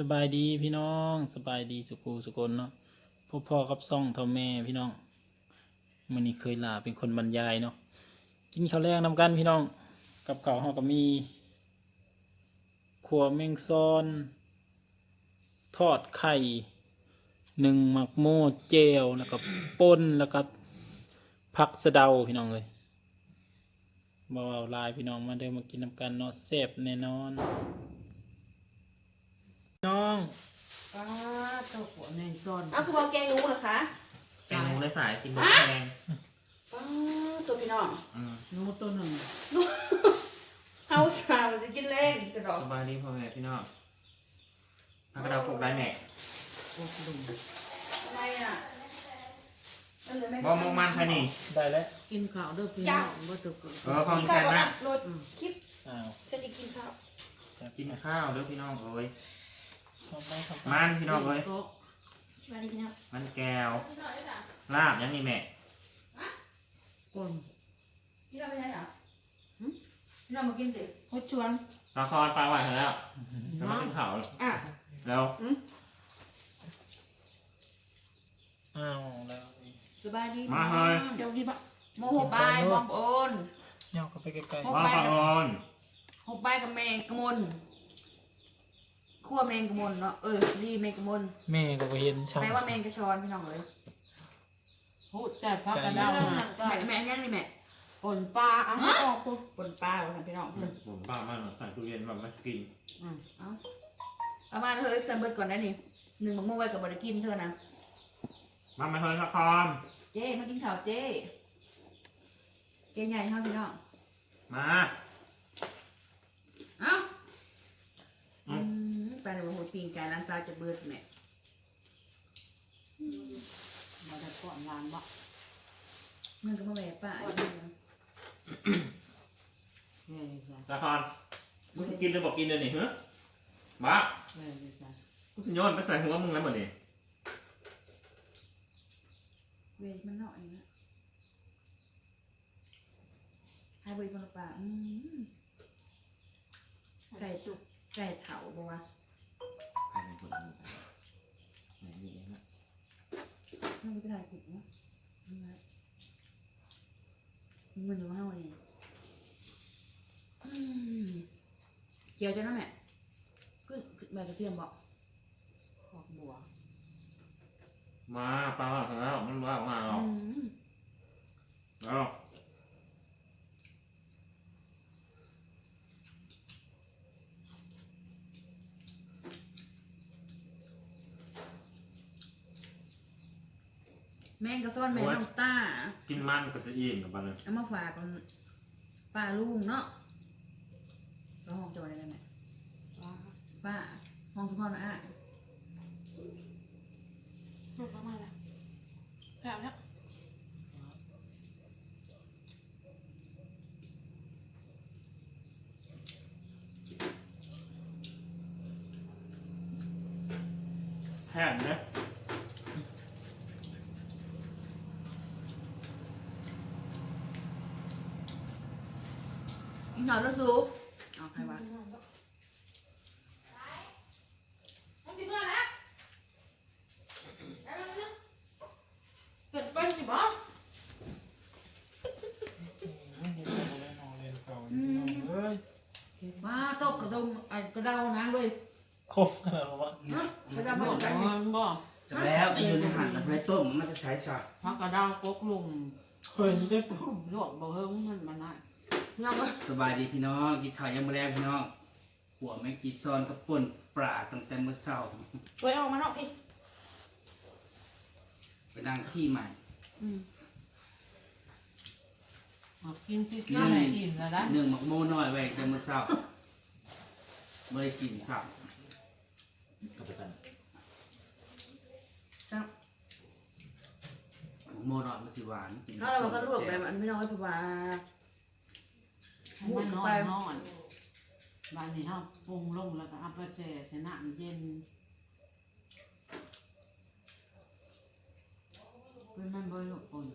สบายดีพี่น้องสบายดีสุกูสุกลเนาะพ่อพ่อกับซ่องเท่าแม่พี่น้องมันนี้เคยลาเป็นคนบรรยายเนาะกินข้าวแรกนำกันพี่น้องกับข้าวเฮาก็มีขัวแมงซอน ทอดไข่หนึ่งหมักโม่เจลแล้วก็ป่นแล้วก็ผักสะเดาพี่น้องเลยบ่าวลายพี่น้องมาเดินมากินนำกันเนาะแซ่บแน่นอน น้องป้าเจ้าหัวแมงซอนอ้าวคือว่าแกงงูเหรอคะแกงหมูในสายกินบะแกงป้าตัวพี่น้องอืมหนูตัวหนึ่งเฮาสาวมันจะกินแรงจะดอกสบายดีพ่อแม่พี่น้องพักกระดาวพกได้แม่โอ้ลุงทำไมอะมันเลยไม่บ่มงมันใครนี่ได้แล้วกินข้าวเด้อพี่น้องบ่ตึกเออของกินแทข้าวนก่อนนะนะโหลดคลิปอ้าวฉันจะกินข้าวกินข้าวเด้อพี่น้องเอ้ยชอบไห มครับมันพี่น้องเอ้ยก็สวัสดีพี่น้องมันแก้วลาบยังนี่แม่คนพี่น้องไม่ใช่เหรอหึพี่น้องมากินสิโคตรชวนตาคอนปลาไหวแล้วแล้วมาน้ำกินข้าวอะแล้วอ้าวแล้วสบายดีมาเฮ้ยเจ้ากินปะโมโหบายบอมโอนย่อเข้าไปใกล้โอ้ว่าปลาโอนโหบายกับแมงกะมน คั่วแมงกะมนเนาะเออรีแมงกะมนๆแม่ก็บ่เห็นช่างแปลว่าแมงกระชอนพี่น้องเลยพูดแต่พักกระดาวนะแม่แม่ยังนี่แม่ปนปลาอะไม่ออกกูปนปลาว่าท่านพี่น้องผมป้ามันใส่ตู้เย็นแบบไม่กินอืมเอาเอามาเถอะเอ็กซันเบิร์ดก่อนได้นี่หนึ่งบักม่วงไว้กับบริกินเธอนะมาไม่เฮ้ยละครเจ้มากินข้าวเจ้เจ้ใหญ่เท่าพี่น้องมาเอ้าอืมไปในบักหัวปีนไก่ร้านซาวจะเบิร์ดแม่มาได้ก่อนร้านบ่มันก็มาแหวะป้าอีกนิดนึงเฮ้ยจ้ะละครมึงกินหรือบอกกินเลยนี่เฮ้ยบ้าเฮ้ยจ้ะกูสิโยนไปใส่หัวมึงแล้วหมดนี่เวทมันหน่อยนะให้บริการป่าอืมไก่ตุกไก่เถาบอกว่า ไปไหนนี่เองนะมันไม่เป็นไรจิตเนาะนี่ไงมันอยู่ห้าวันนี้อืมเกี่ยวจะนะแม่ขึ้นใบกระเทียมบอกขอกบัวมาปลาของเรามันว่าออกมาหรอกอืมแล้ว แม่งกระซ่อนแม่น้องต้ากินมันกับซีอิ๊มกับปลาเนี่ยเอามาฝากกันป้าลุงเนาะก็ห้องจังหวัดอะไรแม่ปลาป้าห้องสุพรรณอะถูกประมาณละแผลแล้วแห้งเนี่ย กินข้าวแล้วซุปเอาใครวะมันกินเมื่อแล้วเกิดเป็นสิบ่เอ้ยมาตกกระดมไอ้กระเดานะเว้ยครบขนาดว่าฮะกระเดาบ่มาจากไหนมันบ่จะแล้วแต่อยู่ในหันแล้วไปต้มมันจะใช้สักพักกระดาวกกลุงเฮ้ยนี่ได้ปุ๊บลวกบ่เฮิงมันมันน่ะ ยังวะสบายดีพี่น้องกินข้าวยังไม่แรงพี่น้องหัวแมงกีซอนกับป่นปลาตั้งแต่เมื่อเช้าไว้ออกมาเนาะพี่ไปนั่งที่ใหม่อืมเอากินที่ที่ไหนอิ่มแล้วนะหนึ่งหมักโม่น้อยไว้แต่เมื่อเช้าไม่ได้กินสับกับไปสั่นจังหมักโม่น้อยมันสิหวานกินถ้าเราก็ลวกแบบอันไม่น้อยเพราะว่า ให้มันนอนนอนบ้านนี้เฮาปรุงลงแล้วก็เอาไปแช่ชนะเย็นเป็นมันบ่ลูกปน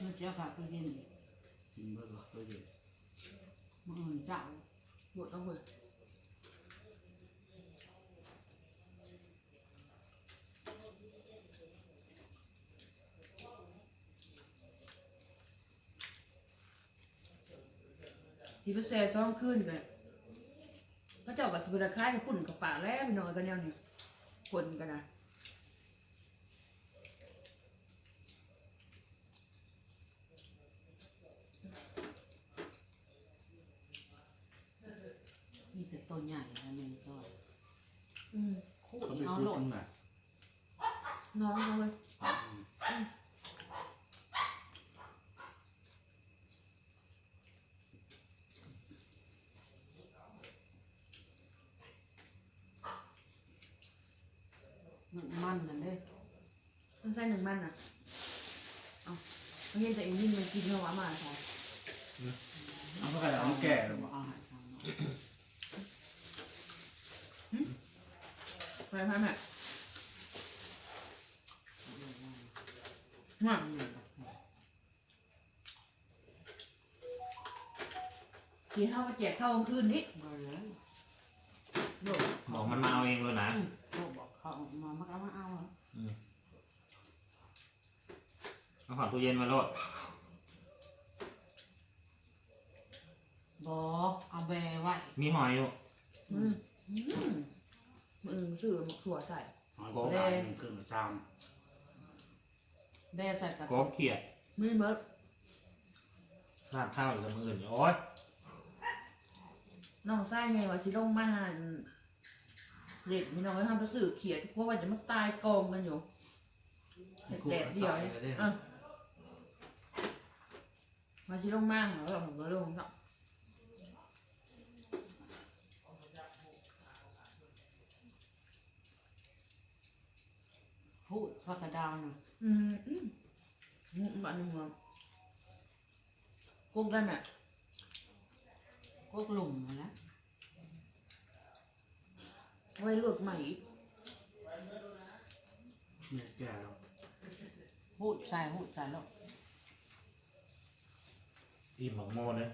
มันเสียผักไปกินกินเบอร์ตัวเดียวมื้ออื่นเช้า หมดแล้วเว้ย ที่ไปแซ่ซ้องขึ้นกันก็เจ้ากับสมุนไพรกับปุ่นกับปากแล้วมีนอนกันแนวนี้คนกันนะ มีแต่ตัวใหญ่นะแม่ก็ อืม คู่ เขาไป เอา พูด โหลด ขึ้นมา น้องเลย มันมันนั่นเด้ มั นใส่หนึ่งมันอะ เอาเอาเห็นแต่อีนี่มันกินเนื้อหวานมาใส่เอาเข้าไปแล้วเอาแก่แล้วบ่บ่เอาให้ทางเนาะไปพันแม่เอาเลยว่าน่ะเอาเลยว่าที่เข้ามาแจกข้าวกลางคืนนี้บ่เลยโลดบอกมันมาเอาเองเลยนะอืมโลกบอกเขามามันก็มาเอาเหรอ เอาของตู้เย็นมาโลดบ่เอาแบไว้มีหอยอยู่อืมอืมมึงซื้อหมกถั่วใส่ หอยโบราณหนึ่งครึ่งชามแบใส่กระโกตุบเขียดมือเบิร์ดราดข้าวอยู่กับมืออื่นอยู่โอ๊ยน้องไส้ไงว่าสิลงมาหั่นเด็กมีน้องก็ทำไปสื่อเขียดเพราะว่าจะมาตายกองกันอยู่เห็ดแดดเดียวตาเลยเด้เออ มาสิลงมาแล้วผมก็ลงเนาะพูดพักกระดาวน่ะอืมอืมอืมบ้ อีกเนี่ยแก่แล้วพูดใส่พูดใส่แล้วอิ่มหมกโมเลย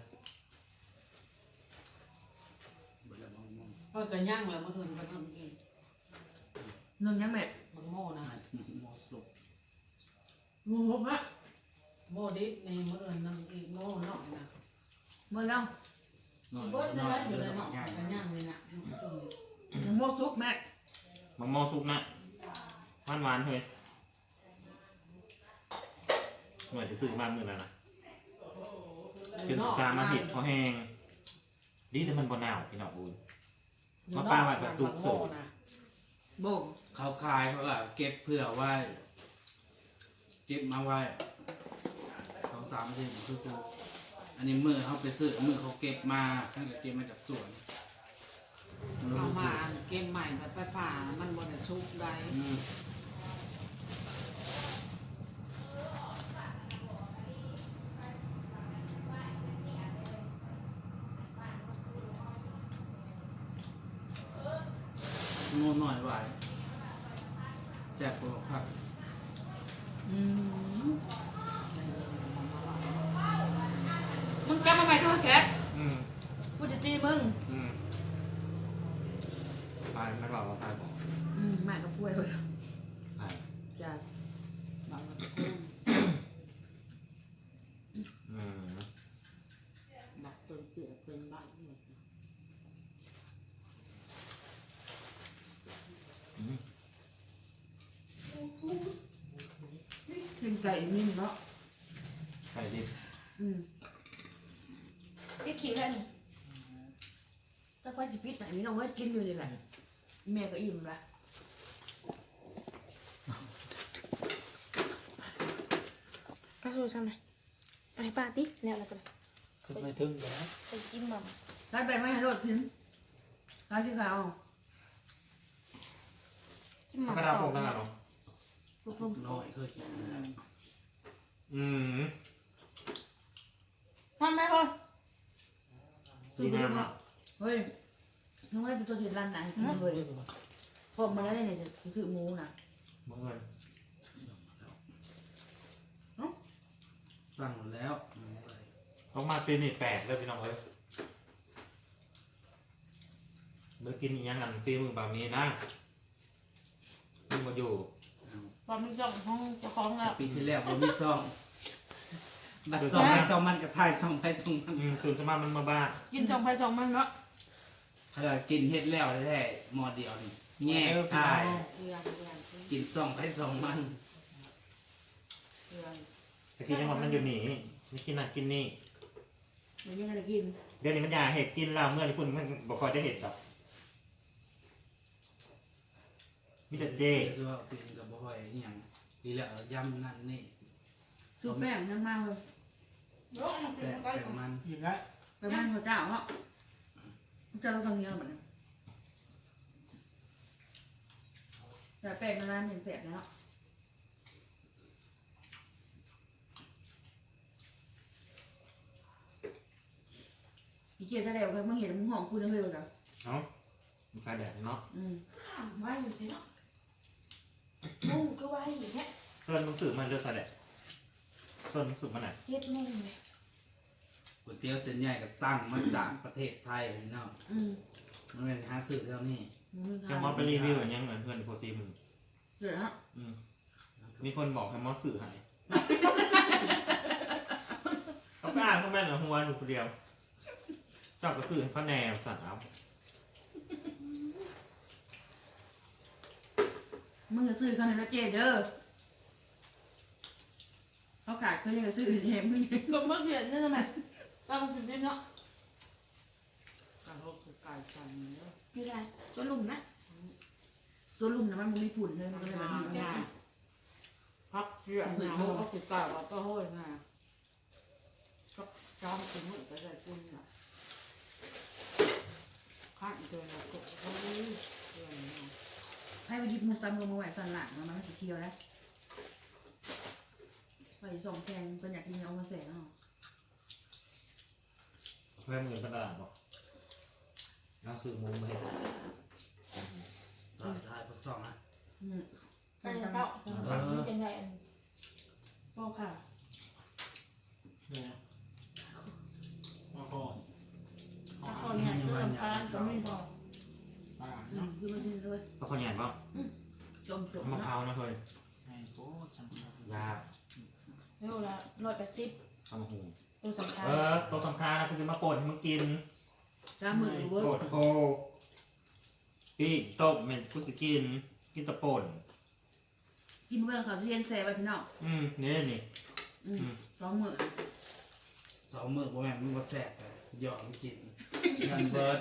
เบื่อมองมองก็กระย่างแล้วเมื่อคืนก็ทำกินหนึ่งยังแม่บักโม่นะมอสุกงูหกฮะโม่ดิบในเมื่อคืนนั่งอีกโม่นอกนะหมดแล้วหน่อยเบิดหได้น่อแล้ยวอยู่ในเดี๋ยวนอกง่ายกระย่างเลยนะน้องจุ่มหมูโมซุปแม่มะโมซุปนะหวานหวานๆเฮ้ยหน่วยจะซื้อมามือแล้วนะ เป็นซามาเห็ดพอแห้งดีแต่มันบ่หนาวพี่น้องบุญมาป้าไว้กับซุปเสริมนะโบกเขาคายเขาก็เก็บเพื่อไว้ เก็บมาไว้สองสามเดือนคือซื้ออันนี้มือเขาไปซื้อมือเขาเก็บมาท่านก็เก็บมาจากสวนเอามาเกมใหม่แบบไปป่ามันบนได้ซุกได้ งูหน่อยไว้แซ่บกว่าผักอืมมึงกลับมาใหม่ด้วยแคทอืมกูจะตีมึงอืมตายไม่บอกว่าตายบอกอืมแม่กับป่วยเขาจะตายจ้ะบางคนอืมบักเป็นเปลือกเป็นบ้านหมดอืม ถึงไก่นิ่มเนาะใส่ดิอืมพี่ขิงได้หนึ่งถ้าควายสิปิดไหนมีน้องไว้กินอยู่นี่แหละแม่ก็อิ่มละก็คือทำไมไอ้ปาติแล้วแล้วกันขึ้นไม่ถึงเลยนะไปจิ้มมันร้านไปไม่ให้รถทิ้งร้านสีขาวจิ้มมันกระดาษพวกนั่นแหละเนาะลูกลงน้อยเคยกินนะ อืมมันไม่พอดีงามอะเฮ้ยน้องไว้ตัวที่ร้านไหนกินเลยพอมาแล้วเนี่ยจะซื้อหมูนะบังเอิญสั่งหมดแล้วอืมอะไรต้องมาตีนี่แปลกเลยพี่น้องเอ้ยเมื่อกินอีกอยังกันตีมือแบบนี้นะมึงมาอยู่ เอาตอนนี้เจ้าของเจ้าของแล้วปีที่แล้วผมมีซองบัดสองไปสองมันกับทายสองไปสองมันอืมตื่นจะมามันมาบ้ากินสองไปสองมันเนาะขนาดกินเฮ็ดแล้วแท้ๆหมอเดียวนี่แง่ทายเพื่อนเพื่อนเพื่อนกินสองไปสองมันเพื่อนตะกี้ยังว่ามันอยู่หนีไม่กินนั่นกินนี่ เดี๋ยวยังไงจะกิน เดี๋ยวนี้มันอยากเห็ดกินแล้วเมื่อที่คุณมันบอกคอยได้เห็ดหรอก มีแต่เจเจ๊ว่าเป็นกับบ่ค่อยอหย่างดีแล้วย่ำนั่นนี่คือแป้งนั่นมากเลยเนาะมันเป็นแป้งไก่แป้งมันอีกแล้วไปบ้านเขาเจ้าเนาะเจ้าเราทำเงี้ยเหมือนกันแต่แป้งมันร้านเป็นแสบแล้วเนาะอีเกียร์จะได้ว่ามึงเห็นมึงห้องกูเลยเหรอเนาะมีไฟแดดเนาะ อืมข้ามไว้อยู่สิเนาะ มุ่งก็ไว้อยู่เนี่ยส่วนหนังสือมันเลือกไฟแดดส่วนหนังสือมันไหนเจ็ดมุ่งเลยก๋วยเตี๋ยวเส้นใหญ่ก็สั่งมาจากประเทศไทยพี่น้องอืมมันเป็นหาซื้อเท่านี้แค่มอสไปรีวิวอย่างเงี้ยเหมือนเพื่อนโพซีมึงเดี๋ยวนะอืมมีคนบอกให้มอสสื่อหายเขาก็อ่านเขาแม่นเหรอหัวอยู่คนเดียวจ้าก็สื่อเขาแนวสั่นเอา มึงจะซื้อเขาในรถเจเด้อเขาขายเคยยังจะซื้อแหมมึงลงมาเขียนนี่ทำไมตามถึงได้เนาะการรบคือการจันเนาะพี่ไรจนลุ่มนะตัวลุ่มนะมันบ่มีผุนเลยมันก็เลยแบบงานนี้งานพักเชื่อนะเขาก็คือการเราก็ห้อยงานก็จอมถึงมือไปได้คุณน่ะข้างเจอแล้วก็โอ้ยเพื่อนเนาะ ให้ไปหยิบมือซ้ำกับมือไหวสันหลังมันมันสีเขียวนะไปส่งแทงเป็นอยากกินเอามาเสกเนาะเพื่อนเงินกระดาษบอกเราสื่อมุมมาให้ตอนท้ายพักสองนะอืมไปเจ้าเป็นไงอันบอกค่ะเนี่ยแล้วก็ถ้าคนเนี่ยคือลำพานก็ไม่บอก ปลาอืมเนาะคือมันกินเลยปลาข้าวเหนียวป่ะจมจมมะพเนาะร้าวนะเคยไอ้โก้ช่างมันยาเร็วละร้อยแปดสิบทำหูตัวสำคัญเออตัวสำคัญนะกูจะมาป่นให้มึงกินกล้ามมือเวิร์โป่นโอพี่ต้มเหม็นกูสิกินกินแตะป่นกินเมื่อเขาเรียนแซ่ไปพี่น้องอืมนี่นี่ อืม สองมือสองมื้อบ่แม่นมันบ่แซ่บเลยหยอกมันกินยันเบิร์ด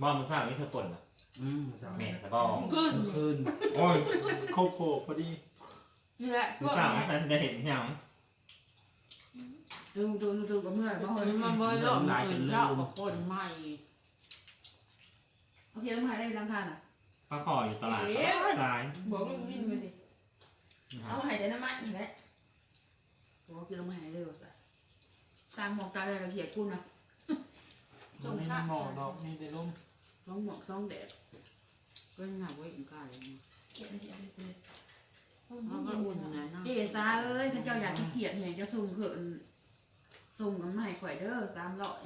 บอมมึงทราบนี่เธอป่นอะ อืมสามแม่แม่แต่บอมขึ้นคืนโอ้ยโคโคพอดีนี่แหละมึงทราบไหมฉันจะเห็นยังดูดูดูดูกับเมื่อมาคเฮ้นยมันเบอร์เรื่องอื่นเจ้ากับคนใหม่โอเคแล้วมาได้รังทานอะปลาคออยู่ตลาดตายบอกลุงวิ่งไปดิเอาหายใจน้ำมันอีกแล้วโอ้กินลงมาหายเลยว่ะสัสตามมองตาอะไรเราเขียดคุณนะมันไม่ได้หมอกดอกนี่ได้ร่มสองหมอกสองแดด ก็หนักไว้อีกการเลยเขียนเขียนเลยเขาก็อุ่นนะเนาะเจซาเอ้ยถ้าเจ้าอยากขี้เขียดเนี่ยจะส่งเขินส่งกันมาให้ข่อยเด้อสามร้อย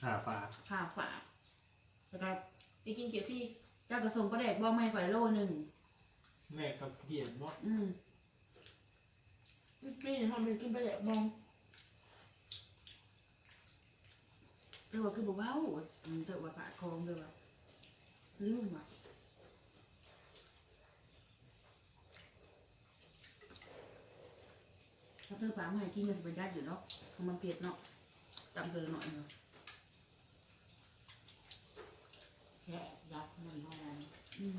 ขาปลาค่าฝากแล้วก็ไปกินเขียวพี่เจ้าก็ส่งประเด็กบ่ไม่ข่อยโลหนึ่งแม่กับเกียรติเนาะอืมพี่ทำไปกินไปแหละมองเธอว่าคือบ่เว้าเธอว่าปากคองเธอว่า ลืมว่ะถ้าเธอปากมาให้กินก็สิเป็นญาติอยู่เนาะคงมันเผ็ดเนาะจำเธอหน่อยเนาะแค่ยัดมันหอมอืม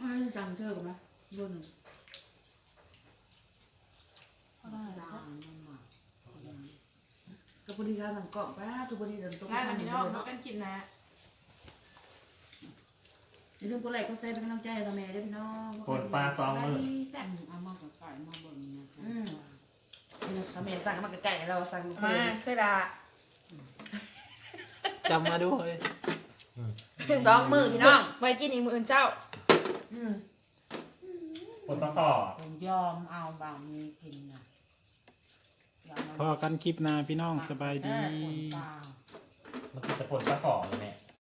อ่าจำเธอกันไหมโลหนึ่งเขาได้จาแล้วนมันหมักกับพอดีการสั่งกล่องป้าทุกพอดีเดินตรงได้ข้ามพี่เดิน้องนมาเนาะกันคิดนะ อย่าลืมกดไลค์กดแชร์เป็นกำลังใจให้เราแม่ด้วยพี่น้องป่นปลาซองมือแซ่บเอามากับไก่มาเบิ่งนะเราแม่สั่งมาไก่เราสั่งมาเสดาจำมาด้วยสองมือพี่น้องไว้กินอีกมืออื่นเจ้าอืมป่นปลาคอเป็นยอมเอาบางมีกินนะพอกันคลิปหน้าพี่น้องสบายดีแค่คนตามันคือจะป่นปลาคอเลยแม่